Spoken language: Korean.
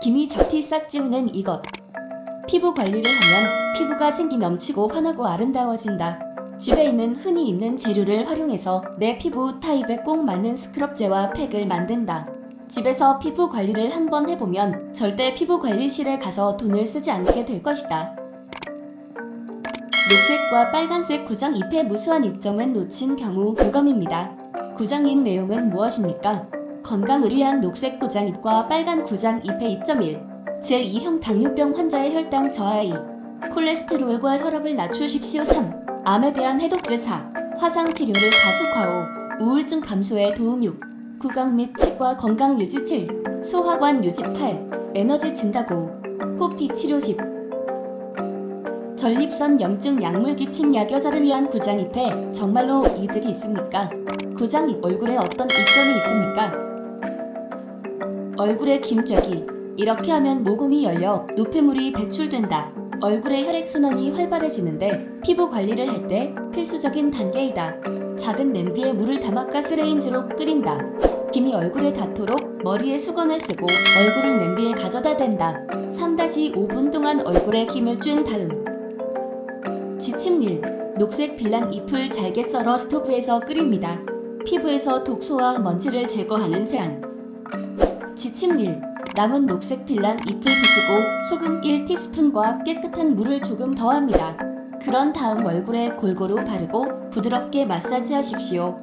기미 잡티 싹 지우는 이것. 피부 관리를 하면 피부가 생기 넘치고 환하고 아름다워진다. 집에 있는 흔히 있는 재료를 활용해서 내 피부 타입에 꼭 맞는 스크럽제와 팩을 만든다. 집에서 피부 관리를 한번 해보면 절대 피부 관리실에 가서 돈을 쓰지 않게 될 것이다. 녹색과 빨간색 구장 잎의 무수한 이점은 놓친 경우 무검입니다. 구장잎 내용은 무엇입니까? 건강을 위한 녹색 구장 잎과 빨간 구장 잎의 이점 1. 제2형 당뇨병 환자의 혈당 저하 2. 콜레스테롤과 혈압을 낮추십시오 3. 암에 대한 해독제 4. 화상 치료를 가속화 5. 우울증 감소에 도움 6. 구강 및 치과 건강 유지 7. 소화관 유지 8. 에너지 증가 5. 코피 치료 10. 전립선 염증 약물 기침 약여자를 위한 구장잎에 정말로 이득이 있습니까? 구장잎 얼굴에 어떤 이점이 있습니까? 얼굴에 김쬐기 이렇게 하면 모공이 열려 노폐물이 배출된다. 얼굴의 혈액순환이 활발해지는데 피부 관리를 할 때 필수적인 단계이다. 작은 냄비에 물을 담아 가스레인지로 끓인다. 김이 얼굴에 닿도록 머리에 수건을 쓰고 얼굴을 냄비에 가져다 댄다. 3-5분 동안 얼굴에 김을 쭌 다음 지침일 녹색 빌랑 잎을 잘게 썰어 스토브에서 끓입니다. 피부에서 독소와 먼지를 제거하는 세안 지침일 남은 녹색 빌랑 잎을 부수고 소금 1티스푼과 깨끗한 물을 조금 더합니다. 그런 다음 얼굴에 골고루 바르고 부드럽게 마사지하십시오.